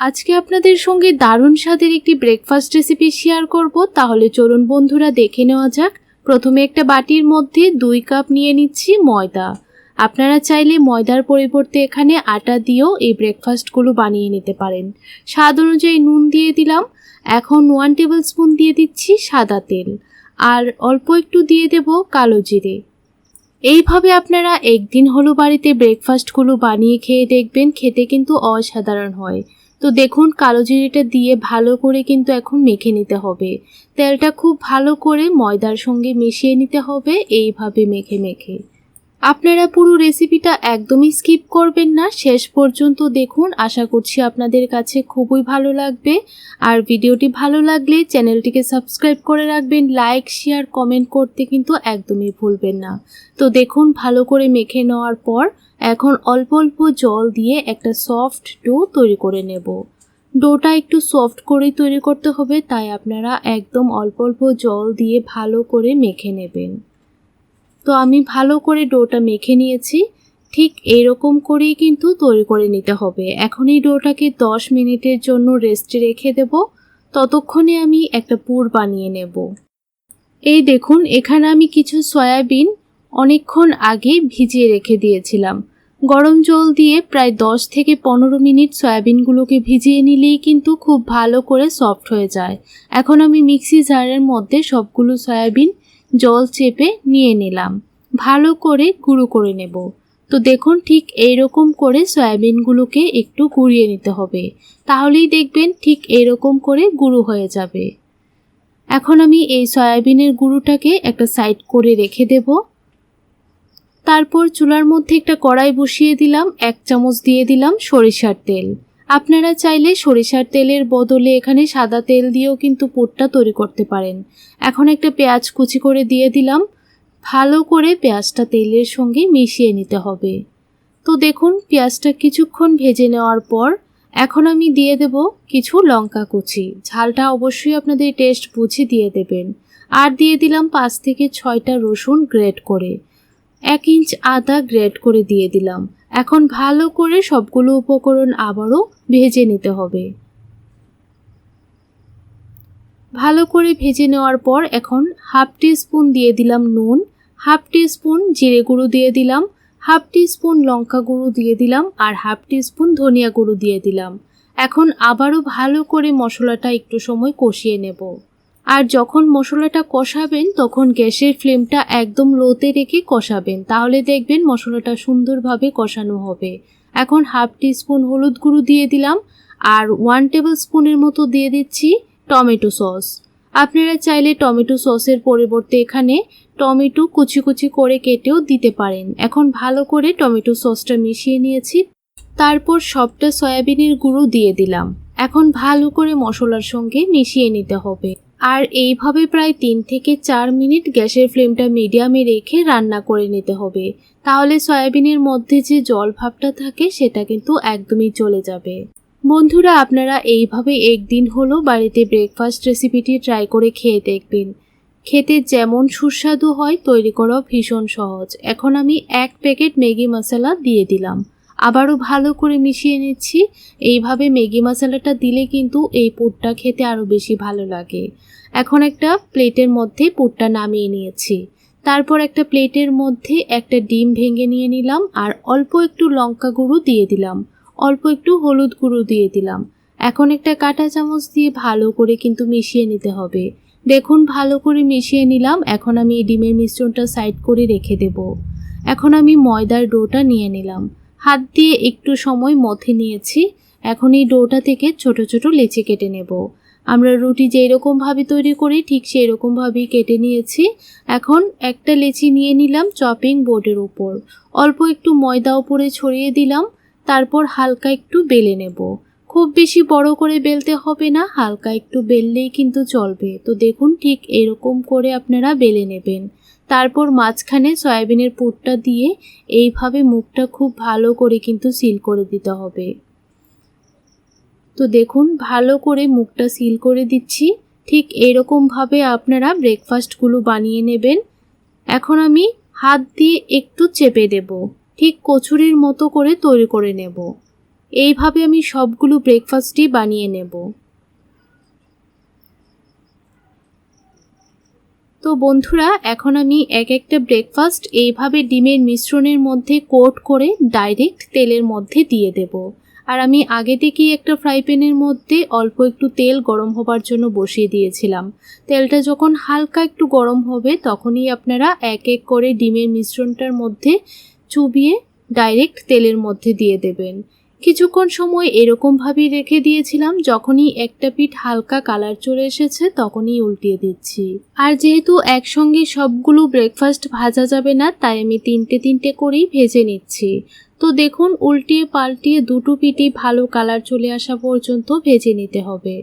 আজকে আপনাদের সঙ্গে দারুণ স্বাদের একটি ব্রেকফাস্ট রেসিপি শেয়ার করব। তাহলে চলুন বন্ধুরা দেখে নেওয়া যাক। প্রথমে একটা বাটির মধ্যে দুই কাপ নিয়ে নিচ্ছি ময়দা। আপনারা চাইলে ময়দার পরিবর্তে এখানে আটা দিয়েও এই ব্রেকফাস্টগুলো বানিয়ে নিতে পারেন। স্বাদ অনুযায়ী নুন দিয়ে দিলাম। এখন ওয়ান টেবিল স্পুন দিয়ে দিচ্ছি সাদা তেল। আর অল্প একটু দিয়ে দেব কালো জিরে। এইভাবে আপনারা একদিন হলো বাড়িতে ব্রেকফাস্টগুলো বানিয়ে খেয়ে দেখবেন, খেতে কিন্তু অসাধারণ হয়। তো দেখুন, কালো জিরেটা দিয়ে ভালো করে কিন্তু এখন মেখে নিতে হবে। তেলটা খুব ভালো করে ময়দার সঙ্গে মিশিয়ে নিতে হবে, এইভাবে মেখে মেখে। আপনারা পুরো রেসিপিটা একদমই স্কিপ করবেন না। শেষ পর্যন্ত দেখুন। আশা করছি আপনাদের কাছে খুবই ভালো লাগবে। আর ভিডিওটি ভালো লাগলে চ্যানেলটিকে সাবস্ক্রাইব করে রাখবেন। লাইক শেয়ার কমেন্ট করতে কিন্তু একদমই ভুলবেন না। তো দেখুন, ভালো করে মেখে নেওয়ার পর এখন অল্প অল্প জল দিয়ে একটা সফট ডো তৈরি করে নেব। ডোটা একটু সফট করেই তৈরি করতে হবে, তাই আপনারা একদম অল্প অল্প জল দিয়ে ভালো করে মেখে নেবেন। তো আমি ভালো করে ডোটা মেখে নিয়েছি। ঠিক এরকম করেই কিন্তু তৈরি করে নিতে হবে। এখন এই ডোটাকে 10 মিনিটের জন্য রেস্টে রেখে দেব। ততক্ষণে আমি একটা পুর বানিয়ে নেব। এই দেখুন, এখানে আমি কিছু সয়াবিন অনেকক্ষণ আগে ভিজিয়ে রেখে দিয়েছিলাম। গরম জল দিয়ে প্রায় 10 থেকে পনেরো মিনিট সয়াবিনগুলোকে ভিজিয়ে নিলেই কিন্তু খুব ভালো করে সফট হয়ে যায়। এখন আমি মিক্সি জারের মধ্যে সবগুলো সয়াবিন জল চেপে নিয়ে নিলাম। ভালো করে গুঁড়ো করে নেব। তো দেখুন ঠিক এইরকম করে সয়াবিনগুলোকে একটু গুঁড়িয়ে নিতে হবে। তাহলেই দেখবেন ঠিক এইরকম করে গুঁড়ো হয়ে যাবে। এখন আমি এই সয়াবিনের গুঁড়োটাকে একটা সাইড করে রেখে দেব। তারপর চুলার মধ্যে একটা কড়াই বসিয়ে দিলাম, এক চামচ দিয়ে দিলাম সরিষার তেল। আপনারা চাইলে সরিষার তেলের বদলে এখানে সাদা তেল দিয়েও কিন্তু পুরটা তৈরি করতে পারেন। এখন একটা পেঁয়াজ কুচি করে দিয়ে দিলাম। ভালো করে পেঁয়াজটা তেলের সঙ্গে মিশিয়ে নিতে হবে। তো দেখুন, পেঁয়াজটা কিছুক্ষণ ভেজে নেওয়ার পর এখন আমি দিয়ে দেব কিছু লঙ্কা কুচি। ঝালটা অবশ্যই আপনাদের টেস্ট বুঝে দিয়ে দেবেন। আর দিয়ে দিলাম পাঁচ থেকে ছয়টা রসুন গ্রেট করে। এক ইঞ্চ আদা গ্রেট করে দিয়ে দিলাম। এখন ভালো করে সবগুলো উপকরণ আবারও ভেজে নিতে হবে। ভালো করে ভেজে নেওয়ার পর এখন হাফ স্পুন দিয়ে দিলাম নুন, হাফ টি স্পুন জিরে গুঁড়ো দিয়ে দিলাম, হাফ স্পুন লঙ্কা গুঁড়ো দিয়ে দিলাম আর হাফ টি স্পুন ধনিয়া গুঁড়ো দিয়ে দিলাম। এখন আবারও ভালো করে মশলাটা একটু সময় কষিয়ে নেব। আর যখন মশলাটা কষাবেন, তখন গ্যাসের ফ্লেমটা একদম লোতে রেখে কষাবেন। তাহলে দেখবেন মশলাটা সুন্দরভাবে কষানো হবে। এখন হাফ টি স্পুন হলুদ গুঁড়ো দিয়ে দিলাম আর ওয়ান টেবিল স্পুনের মতো দিয়ে দিচ্ছি টমেটো সস। আপনারা চাইলে টমেটো সসের পরিবর্তে এখানে টমেটো কুচি কুচি করে কেটেও দিতে পারেন। এখন ভালো করে টমেটো সসটা মিশিয়ে নিয়েছি। তারপর সবটা সয়াবিনের গুঁড়ো দিয়ে দিলাম। এখন ভালো করে মশলার সঙ্গে মিশিয়ে নিতে হবে। আর এইভাবে প্রায় তিন থেকে চার মিনিট গ্যাসের ফ্লেমটা মিডিয়ামে রেখে রান্না করে নিতে হবে। তাহলে সয়াবিনের মধ্যে যে জল ভাবটা থাকে, সেটা কিন্তু একদমই চলে যাবে। বন্ধুরা, আপনারা এইভাবে একদিন হলো বাড়িতে ব্রেকফাস্ট রেসিপিটি ট্রাই করে খেয়ে দেখবেন। খেতে যেমন সুস্বাদু হয়, তৈরি করাও ভীষণ সহজ। এখন আমি এক প্যাকেট ম্যাগি মশলা দিয়ে দিলাম। আবারও ভালো করে মিশিয়ে নিচ্ছি। এইভাবে ম্যাগি মশলাটা দিলে কিন্তু এই পুরটা খেতে আরও বেশি ভালো লাগে। এখন একটা প্লেটের মধ্যে পুরটা নামিয়ে নিয়েছি। তারপর একটা প্লেটের মধ্যে একটা ডিম ভেঙে নিয়ে নিলাম আর অল্প একটু লঙ্কা গুঁড়ো দিয়ে দিলাম। অল্প একটু হলুদ গুঁড়ো দিয়ে দিলাম। এখন একটা কাঁটা চামচ দিয়ে ভালো করে কিন্তু মিশিয়ে নিতে হবে। দেখুন, ভালো করে মিশিয়ে নিলাম। এখন আমি এই ডিমের মিশ্রণটা সাইড করে রেখে দেব। এখন আমি ময়দার ডোটা নিয়ে নিলাম। হাত দিয়ে একটু সময় মথে নিয়েছি। এখন এই ডোটা থেকে ছোট ছোট লেচি কেটে নেব। আমরা রুটি যেই রকমভাবে তৈরি করি, ঠিক সেই রকমভাবেই কেটে নিয়েছি। এখন একটা লেচি নিয়ে নিলাম চপিং বোর্ডের উপর। অল্প একটু ময়দা উপরে ছড়িয়ে দিলাম, তারপর হালকা একটু বেলে নেব। খুব বেশি বড় করে বেলতে হবে না, হালকা একটু বেললেই কিন্তু চলবে। তো দেখুন ঠিক এরকম করে আপনারা বেলে নেবেন। তারপর মাঝখানে সয়াবিনের পুরটা দিয়ে এইভাবে মুখটা খুব ভালো করে কিন্তু সিল করে দিতে হবে। তো দেখুন, ভালো করে মুখটা সিল করে দিচ্ছি। ঠিক এরকমভাবে আপনারা ব্রেকফাস্টগুলো বানিয়ে নেবেন। এখন আমি হাত দিয়ে একটু চেপে দেব। ঠিক কচুরির মতো করে তৈরি করে নেব। এইভাবে আমি সবগুলো ব্রেকফাস্টই বানিয়ে নেব। তো বন্ধুরা, এখন আমি এক একটা ব্রেকফাস্ট এইভাবে ডিমের মিশ্রণের মধ্যে কোট করে ডাইরেক্ট তেলের মধ্যে দিয়ে দেব। আর আমি আগে থেকেই একটা ফ্রাই প্যানের মধ্যে অল্প একটু তেল গরম হবার জন্য বসিয়ে দিয়েছিলাম। তেলটা যখন হালকা একটু গরম হবে, তখনই আপনারা এক এক করে ডিমের মিশ্রণটার মধ্যে চুবিয়ে ডাইরেক্ট তেলের মধ্যে দিয়ে দেবেন। কিছুক্ষণ সময় এরকমভাবেই রেখে দিয়েছিলাম, যখনই একটা পিঠ হালকা কালার চলে এসেছে, তখনই উল্টিয়ে দিচ্ছি। আর যেহেতু একসঙ্গে সবগুলো ব্রেকফাস্ট ভাজা যাবে না, তাই আমি তিনটে তিনটে করেই ভেজে নিচ্ছি। তো দেখুন, উল্টিয়ে পাল্টিয়ে দুটো পিঠই ভালো কালার চলে আসা পর্যন্ত ভেজে নিতে হবে।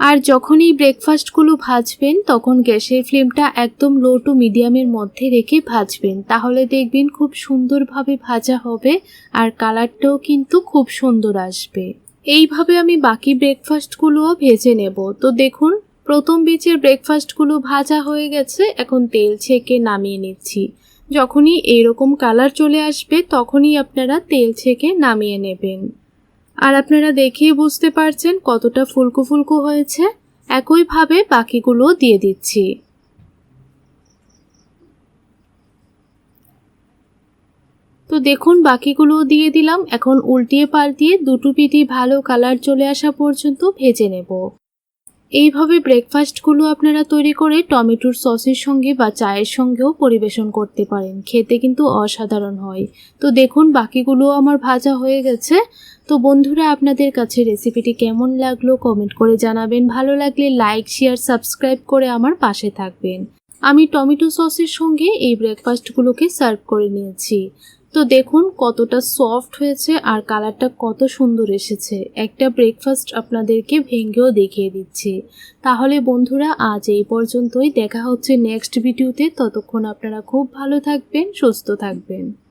আর যখনই ব্রেকফাস্টগুলো ভাজবেন, তখন গ্যাসের ফ্লেমটা একদম লো টু মিডিয়ামের মধ্যে রেখে ভাজবেন। তাহলে দেখবেন খুব সুন্দরভাবে ভাজা হবে আর কালারটাও কিন্তু খুব সুন্দর আসবে। এইভাবে আমি বাকি ব্রেকফাস্টগুলোও ভেজে নেব। তো দেখুন, প্রথম বেচের ব্রেকফাস্টগুলো ভাজা হয়ে গেছে, এখন তেল ছেঁকে নামিয়ে নিচ্ছি। যখনই এরকম কালার চলে আসবে, তখনই আপনারা তেল ছেঁকে নামিয়ে নেবেন। আর আপনারা দেখেই বুঝতে পারছেন কতটা ফুলকো ফুলকো হয়েছে। একইভাবে বাকিগুলো দিয়ে দিচ্ছি। তো দেখুন বাকিগুলো দিয়ে দিলাম। এখন উল্টিয়ে পাল্টিয়ে দুটো পিঠি ভালো কালার চলে আসা পর্যন্ত ভেজে নেব। এইভাবে ব্রেকফাস্টগুলো আপনারা তৈরি করে টমেটোর সসের সঙ্গে বা চায়ের সঙ্গেও পরিবেশন করতে পারেন। খেতে কিন্তু অসাধারণ হয়। তো দেখুন, বাকিগুলো আমার ভাজা হয়ে গেছে। তো বন্ধুরা, আপনাদের কাছে রেসিপিটি কেমন লাগল কমেন্ট করে জানাবেন। ভালো লাগলে লাইক শেয়ার সাবস্ক্রাইব করে আমার পাশে থাকবেন। আমি টমেটো সসের সঙ্গে এই ব্রেকফাস্টগুলোকে সার্ভ করে নিয়েছি। তো দেখুন কতটা সফট হয়েছে আর কালারটা কত সুন্দর এসেছে। একটা ব্রেকফাস্ট আপনাদেরকে ভেঙেও দেখিয়ে দিচ্ছি। তাহলে বন্ধুরা, আজ এই পর্যন্তই। দেখা হচ্ছে নেক্সট ভিডিওতে ততক্ষণ আপনারা খুব ভালো থাকবেন, সুস্থ থাকবেন।